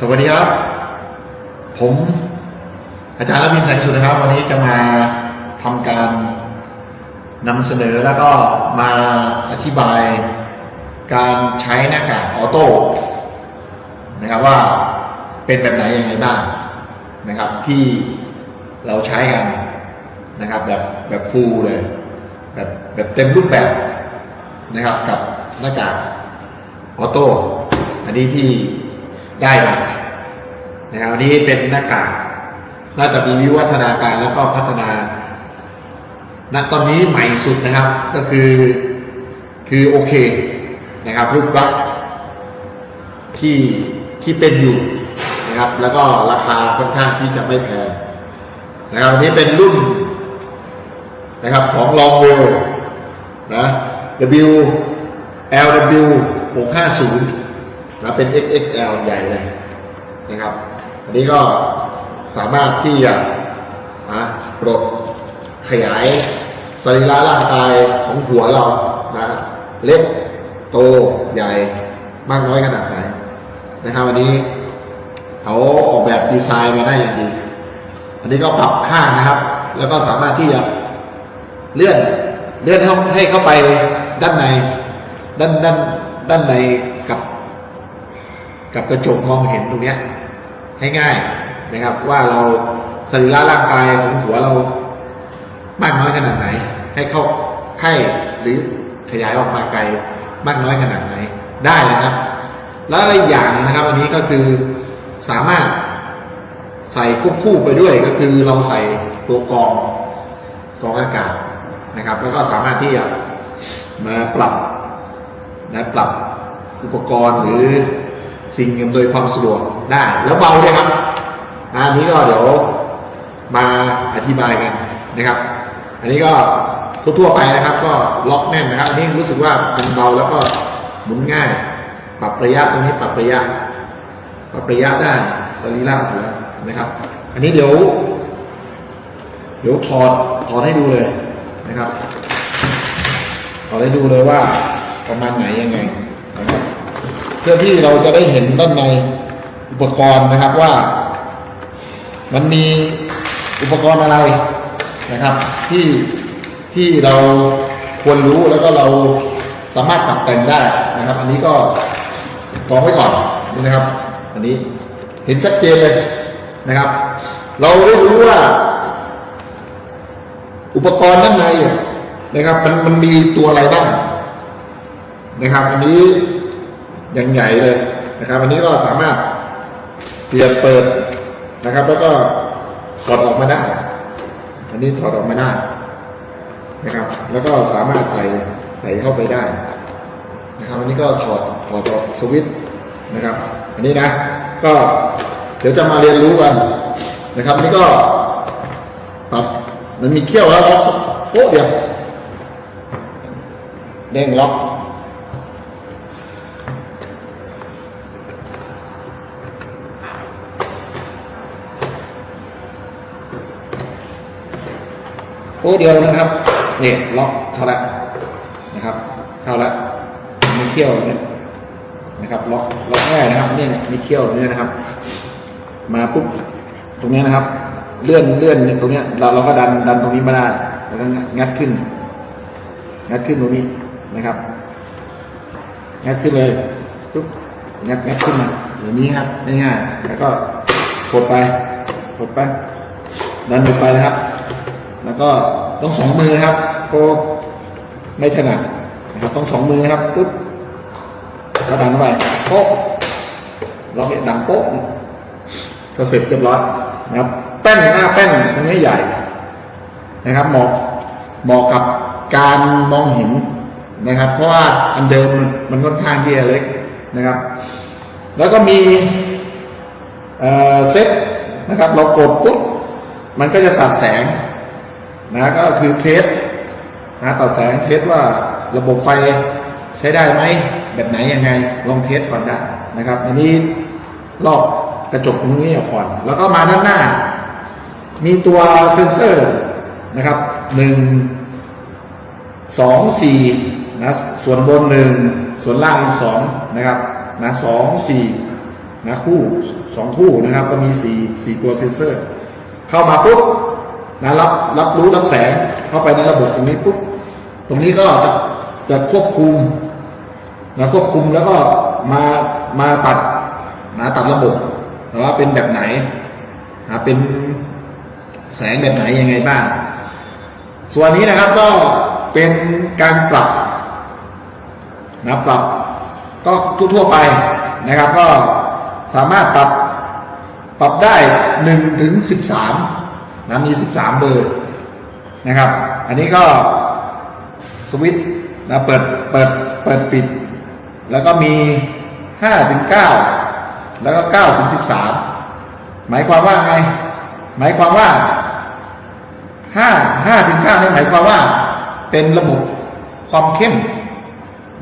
สวัสดีครับ ผมอาจารย์รวินแสงสุดนะครับ วันนี้จะมาทำการนำเสนอแล้วก็มาอธิบายการใช้หน้ากากออโต้นะครับว่าเป็นแบบไหนยังไงบ้างนะครับ ที่เราใช้กันนะครับ แบบแบบฟูลเลย แบบแบบเต็มรูปแบบนะครับกับหน้ากากออโต้อันนี้ที่ ได้มานะครับอันนี้เป็นหน้ากากน่าจะมีวิวัฒนาการแล้วก็พัฒนาณตอนนี้ใหม่สุดนะครับ ก็คือคือโอเคนะครับรูปลักษณ์ที่ที่เป็นอยู่นะครับ แล้วก็ราคาค่อนข้างที่จะไม่แพงนะครับนนี้เป็นรุ่นนะครับของลองเวลนะ W LW 650 นะเป็น XXL ใหญ่เลยนะครับ อันนี้ก็สามารถที่จะนะปลดขยายสรีระร่างกายของหัวเรานะเล็กโตใหญ่มากน้อยขนาดไหนนะครับอันนี้เขาออกแบบดีไซน์มาได้อย่างดี อันนี้ก็ปรับข้างนะครับ แล้วก็สามารถที่จะเลื่อนเลื่อนให้ให้เข้าไปด้านในด้านด้านด้านใน กับกระจกมองเห็นตรงเนี้ยให้ง่ายนะครับ ว่าเราสรีระร่างกายของหัวเรามากน้อยขนาดไหน ให้เข้าไข้หรือขยายออกมาไกลมากน้อยขนาดไหนได้นะครับ แล้วอะไรอีกอย่างนึงนะครับ อันนี้ก็คือสามารถใส่ควบคู่ไปด้วยก็คือเราใส่ตัวกรองกรองอากาศนะครับ แล้วก็สามารถที่จะมาปรับนะปรับอุปกรณ์หรือ สิ่งอำนวยความสะดวกได้ แล้วเบาด้วยครับอันนี้ก็เดี๋ยวมาอธิบายกันนะครับ อันนี้ก็ทั่วๆไปนะครับ ก็ล็อกแน่นนะครับ อันนี้รู้สึกว่ามันเบาแล้วก็หมุนง่าย ปรับระยะตรงนี้ปรับระยะ ปรับระยะได้สรีระหัวนะครับ อันนี้เดี๋ยว เดี๋ยวถอดถอดให้ดูเลยนะครับถอดให้ดูเลยว่าประมาณไหนยังไงนะครับ พื่อที่เราจะได้เห็นด้านในอุปกรณ์นะครับว่า มันมีอุปกรณ์อะไรนะครับ ที่ที่เราควรรู้แล้วก็เราสามารถปรับแต่งได้นะครับ อันนี้ก็กองไว้ก่อนนี่นะครับ อันนี้เห็นชัดเจนเลยนะครับ เราได้รู้ว่า อุปกรณ์ด้านในเนี่ยนะครับ มันมันมีตัวอะไรบ้างนะครับ อันนี้ ยังใหญ่เลยนะครับ อันนี้ก็สามารถเปลี่ยนเปิดนะครับ แล้วก็ถอดออกมาได้ อันนี้ถอดออกมาได้นะครับ แล้วก็สามารถใส่ใส่เข้าไปได้นะครับอันนี้ก็ถอดถอดออกสวิตช์นะครับ อันนี้นะก็เดี๋ยวจะมาเรียนรู้กันนะครับอันนี่ก็ปรับมันมีเขี้ยวแล้วล็อกโป๊ะเดียวเด้งล็อก โป๊ะเดียวนะครับเนี่ยล็อกเข้าล้วนะครับ เข้าล้วมีเขี้ยวเนี่ยนะครับล็อกล็อกง่ายนะครับเนี่ยมีเขี้ยวเนี่ยนะครับ มาปุ๊บตรงเนี้ยนะครับ เลื่อนเลื่อนตรงเนี้ยเราเราก็ดันดันตรงนี้มาได้แล้วก็งัดขึ้น งัดขึ้นตรงนี้นะครับ งัดขึ้นเลยปุ๊บงัดงัดขึ้นมาอย่างนี้ครับง่ายๆแล้วก็กดไปกดไปดันลงไปนะครับ แล้วก็ต้องสองมือครับก็ไม่ถนัดนะครับต้องสองมือครับปุ๊บก็ดันไปโป๊ะเราเนี่ยดังโป๊ะก็เสร็จเรียบร้อยนะครับแป้นหน้าแป้นตรงนี้ใหญ่นะครับเหมาะเหมาะกับการมองเห็นนะครับ เพราะว่าอันเดิมมันมันค่อนข้างที่จะเล็กนะครับ แล้วก็มีเอ่อเซ็ตนะครับ เรากดปุ๊บมันก็จะตัดแสง นะก็คือเทสนะตัดแสงเทสว่าระบบไฟใช้ได้ไหมแบบไหนยังไงลองเทสก่อนได้นะครับอันนี้รอบกระจกตรงนี้ออกก่อน แล้วก็มาด้านหน้า มีตัวเซ็นเซอร์นะครับหนึ่งสองสี่นะส่วนบนหนึ่งส่วนล่างสองนะครับนะสองสี่นะคู่สองคู่นะครับ ก็มีสี่สี่ตัวเซนเซอร์ เข้ามาปุ๊บ นะรับรับรู้รับแสงเข้าไปในระบบตรงนี้ปุ๊บตรงนี้ก็จะจะควบคุมนะควบคุมแล้วก็มามาตัดนะตัดระบบว่าเป็นแบบไหนนะเป็นแสงแบบไหนยังไงบ้าง ส่วนนี้นะครับก็เป็นการปรับนะปรับก็ทั่วๆไปนะครับ ก็สามารถปรับปรับได้1ถึง13 นะมี 13 เบอร์นะครับ อันนี้ก็สวิตช์นะเปิดเปิดเปิดปิด แล้วก็มี5ถึง9แล้วก็9ถึง13 หมายความว่าไง หมายความว่าห้าห้าถึงเก้านี่หมายความว่าเป็นระบบความเข้ม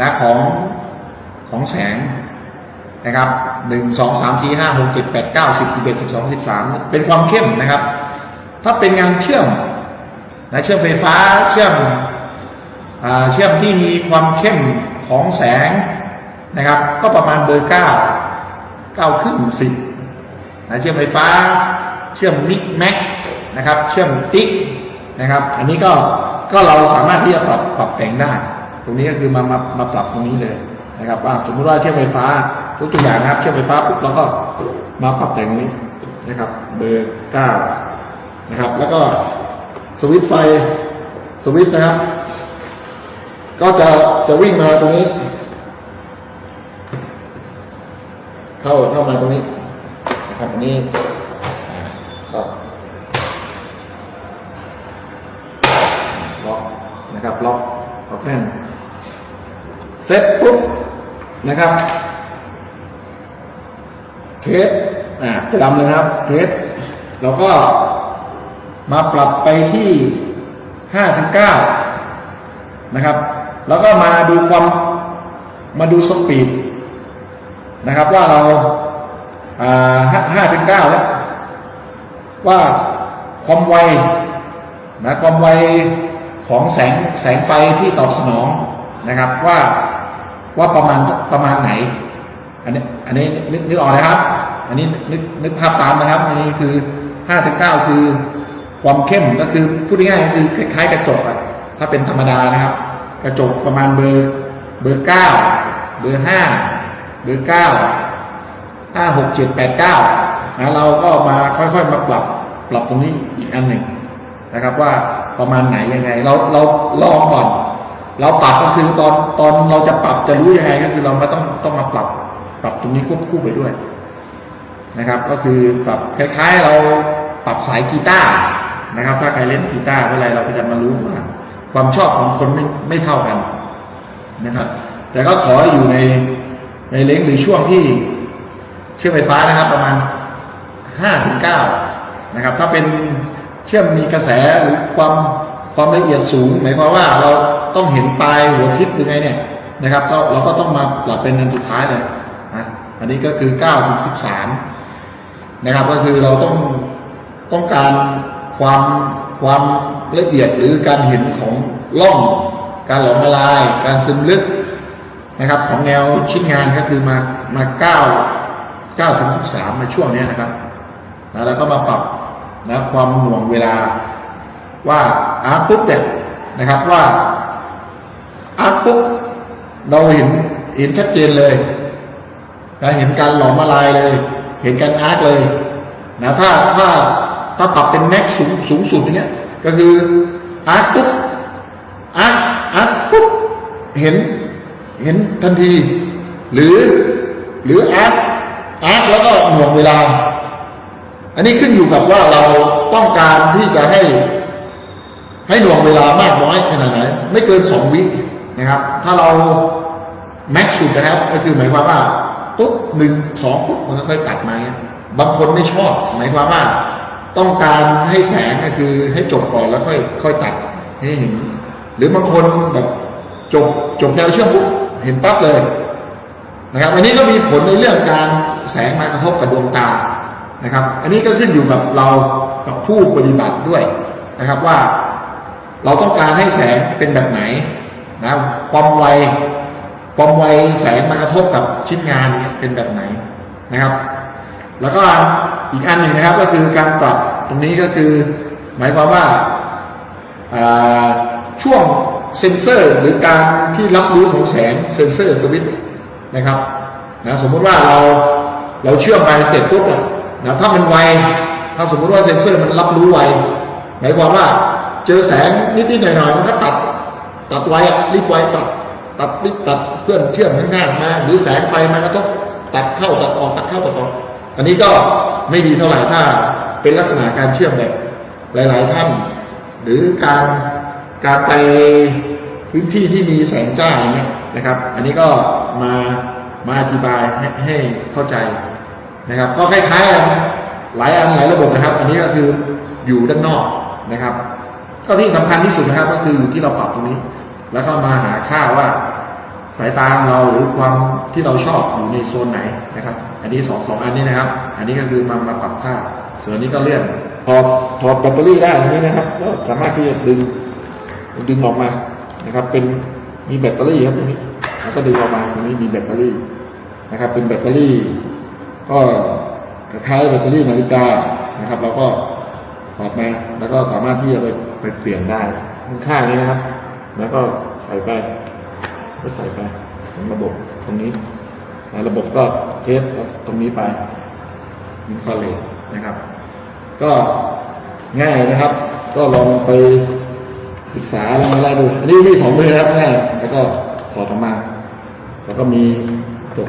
นะของของแสงนะครับหนึ่งสองสามสี่ห้าหกเจ็ดแปดเก้าสิบสิบเอ็ดสิบสองสิบสามเป็นความเข้มนะครับ ถ้าเป็นงานเชื่อมนะเชื่อมไฟฟ้าเชื่อมอเชื่อมที่มีความเข้มของแสงนะครับ ก็ประมาณเบอร์เก้าเก้าครึ่งสิบนะเชื่อมไฟฟ้า เชื่อมมิกแม็กนะครับ เชื่อมติ๊กนะครับ อันนี้ก็ก็เราสามารถที่จะปรับปรับแต่งได้ ตรงนี้ก็คือมามามาปรับตรงนี้เลยนะครับว่าสมมติว่าเชื่อมไฟฟ้าทุกตัวอย่างนะครับ เชื่อมไฟฟ้าปุ๊บเราก็มาปรับแต่งนี้นะครับ เบอร์เก้า นะครับ แล้วก็สวิตไฟสวิตนะครับ ก็จะจะวิ่งมาตรงนี้ เข้าเข้ามาตรงนี้นะครับนี่ก็ล็อกนะครับล็อกล็อกแน่นเสร็จปุ๊บนะครับ เทสอ่าจะดำเลยครับ เทสเราก็ มาปรับไปที่ห้าถึงเก้านะครับ แล้วก็มาดูความมาดูสปีดนะครับว่าเราอ่าห้าห้าถึงเก้าแล้วว่าความไวนะความไวของแสงแสงไฟที่ตอบสนองนะครับว่าว่าประมาณประมาณไหน อันนี้อันนี้นึกนึกออกนะครับ อันนี้นึกนึกภาพตามนะครับ อันนี้คือห้าถึงเก้าคือ ความเข้มก็คือพูดง่ายๆก็คือคล้ายๆกระจกอะถ้าเป็นธรรมดานะครับ กระจกประมาณเบอร์เบอร์เก้าเบอร์ห้าเบอร์เก้าห้าหกเจ็ดแปดเก้านะเราก็มาค่อยๆมาปรับปรับตรงนี้อีกอันหนึ่งนะครับว่าประมาณไหนยังไง เราเราลองก่อน เราปรับก็คือตอนตอนเราจะปรับจะรู้ยังไงก็คือเราไม่ต้องต้องมาปรับปรับตรงนี้ควบคู่ไปด้วยนะครับ ก็คือปรับคล้าย ๆ เราปรับสายกีตาร์ นะครับ ถ้าใครเล่นกีตาร์เมื่อไรเราก็จะมารู้ว่าความชอบของคนไม่ไม่เท่ากันนะครับ แต่ก็ขออยู่ในในเลนส์หรือช่วงที่เชื่อมไฟฟ้านะครับ ประมาณ5ถึง9นะครับ ถ้าเป็นเชื่อมมีกระแสหรือความความละเอียดสูง หมายความว่าเราต้องเห็นปลายหัวทิศหรือไงเนี่ยนะครับก็เราก็ต้องมาปรับเป็นอันสุดท้ายเลยนะอันนี้ก็คือ9ถึง13 นะครับ ก็คือเราต้องต้องการ ความความละเอียดหรือการเห็นของร่อง การหลอมละลาย การซึมลึกนะครับ ของแนวชิ้นงานก็คือมามา9 9ถึง13ในช่วงนี้นะครับนะแล้วก็มาปรับนะความหน่วงเวลาว่าอาร์ตปุ๊บเนี่ยนะครับว่าอาร์ตปุ๊บเราเห็นเห็นชัดเจนเลยนะเห็นการหลอมละลายเลย เห็นการอาร์ตเลยนะถ้าถ้า ถ้าปรับเป็นแม็กสูงสูงสุดอย่างเงี้ย ก็คืออาร์ตปุ๊บอาร์ตอาร์ตปุ๊บเห็นเห็นทันที หรือหรืออาร์ตอาร์ตแล้วก็หน่วงเวลา อันนี้ขึ้นอยู่กับว่าเราต้องการที่จะให้ ให้หน่วงเวลามากน้อยขนาดไหน ไม่เกินสองวินะครับ ถ้าเราแม็กซ์สุดนะครับ ก็คือหมายความว่าปุ๊บหนึ่งสองปุ๊บมันก็ค่อยตัดมาเงี้ยบางคนไม่ชอบ หมายความว่า ต้องการให้แสงก็คือให้จบก่อนแล้วค่อยค่อยตัดให้เห็น หรือบางคนแบบจบจบแนวเชื่อมปุ๊บเห็นปั๊บเลยนะครับ อันนี้ก็มีผลในเรื่องการแสงมากระทบกับดวงตานะครับ อันนี้ก็ขึ้นอยู่กับเรากับผู้ปฏิบัติด้วยนะครับว่าเราต้องการให้แสงเป็นแบบไหนนะความไวความไวแสงมากระทบกับชิ้นงานเนี่ยเป็นแบบไหนนะครับ แล้วก็อีกอันหนึ่งนะครับก็คือการปรับตรงนี้ก็คือ หมายความว่าช่วงเซนเซอร์หรือการที่รับรู้ของแสงเซนเซอร์สวิตช์นะครับนะสมมุติว่าเราเราเชื่อมไปเสร็จปุ๊บนะถ้ามันไวถ้าสมมุติว่าเซนเซอร์มันรับรู้ไวหมายความว่าเจอแสงนิดๆหน่อยๆมันก็ตัดตัดไวอะรีบไวตัดตัดรีบตัดเพื่อนเชื่อมข้างๆมาหรือแสงไฟมากระทบตัดเข้าตัดออกตัดเข้าตัดออก อันนี้ก็ไม่ดีเท่าไหร่ถ้าเป็นลักษณะการเชื่อมแบบหลาย ๆ ท่าน หรือการการไปพื้นที่ที่มีแสงจ้าอย่างเงี้ยนะครับ อันนี้ก็มามาอธิบายให้ให้เข้าใจนะครับ ก็คล้ายๆกันหลายอันหลายระบบนะครับ อันนี้ก็คืออยู่ด้านนอกนะครับ ก็ที่สำคัญที่สุดนะครับ ก็คืออยู่ที่เราปรับตรงนี้ แล้วก็มาหาค่าว่า สายตาของเราหรือความที่เราชอบอยู่ในโซนไหนนะครับ อันนี้สองสองอันนี้นะครับ อันนี้ก็คือมามาปรับค่า ส่วนอันนี้ก็เลื่อนถอดถอดแบตเตอรี่ได้ตรงนี้นะครับก็สามารถที่จะดึงดึงออกมานะครับ เป็นมีแบตเตอรี่ครับตรงนี้แล้วก็ดึงออกมาตรงนี้มีแบตเตอรี่นะครับ เป็นแบตเตอรี่ ก็คล้ายแบตเตอรี่นาฬิกานะครับเราก็ถอดมาแล้วก็สามารถที่จะไปไปเปลี่ยนได้ข้างนี้นะครับ แล้วก็ใส่ไป ก็ใส่ไปของระบบตรงนี้นระบบก็เทสตรงนี้ไปอินฟาเรดนะครับ ก็ง่ายนะครับ ก็ลองไปศึกษาแล้วมาไล่ดูอันนี้มีสองมือนะครับง่ายแล้วก็ถอดออกมา แล้วก็มีจบ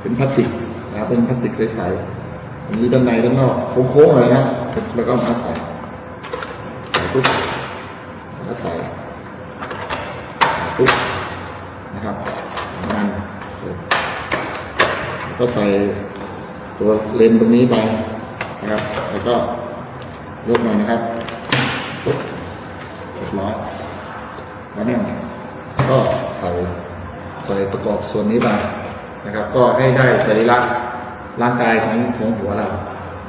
เป็นพลาสติกนะครับเป็นพลาสติกใสๆอันนี้ด้านในด้านนอกโค้งๆเลยนะครับแล้วก็มาใส่ใส่ปุ๊บแล้วก็ใส่ ปุ๊บนะครับมันเสร็จก็ใส่ตัวเลนตรงนี้ไปนะครับ แล้วก็ยกมานะครับปุ๊บเรียบร้อยแล้วเนี่ยก็ใส่ใส่ประกอบส่วนนี้ไปนะครับ ก็ให้ได้สรีระร่างกายของของหัวเรา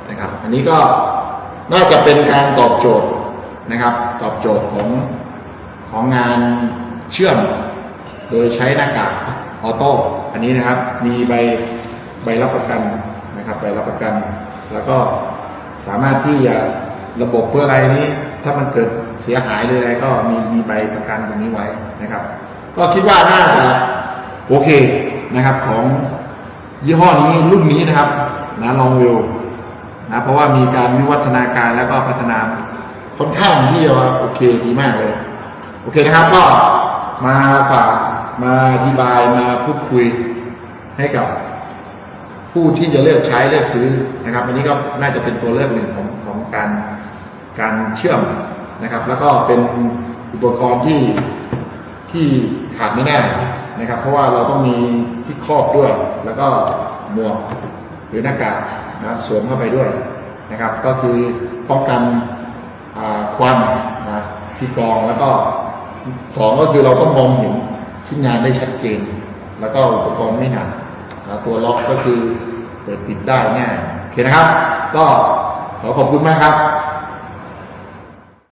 นะครับ อันนี้ก็น่าจะเป็นการตอบโจทย์นะครับ ตอบโจทย์ของของงาน เชื่อม โดยใช้หน้ากากออโต้อันนี้นะครับ มีใบใบรับประกันนะครับใบรับประกัน แล้วก็สามารถที่จะระบบเพื่ออะไรนี้ ถ้ามันเกิดเสียหายหรืออะไรก็มีมีใบประกันตรงนี้ไว้นะครับ ก็คิดว่าน่าจะโอเคนะครับของยี่ห้อนี้รุ่นนี้นะครับนะลองวิวนะเพราะว่ามีการวิวัฒนาการแล้วก็พัฒนาค่อนข้างที่จะว่าโอเคดีมากเลย โอเคนะครับก็ มาฝากมาอธิบายมาพูดคุยให้กับผู้ที่จะเลือกใช้เลือกซื้อนะครับ อันนี้ก็น่าจะเป็นตัวเลือกหนึ่งของของการการเชื่อมนะครับ แล้วก็เป็นอุปกรณ์ที่ที่ขาดไม่ได้นะครับ เพราะว่าเราต้องมีที่ครอบด้วย แล้วก็หมวกหรือหน้ากากนะสวมเข้าไปด้วยนะครับ ก็คือป้องกันควันนะที่กองแล้วก็ สองก็คือเราต้องมองเห็นชิ้นงานได้ชัดเจน แล้วก็อุปกรณ์ไม่หนักนะตัวล็อกก็คือเปิดปิดได้ง่ายโอเคนะครับ ก็ขอขอบคุณมากครับ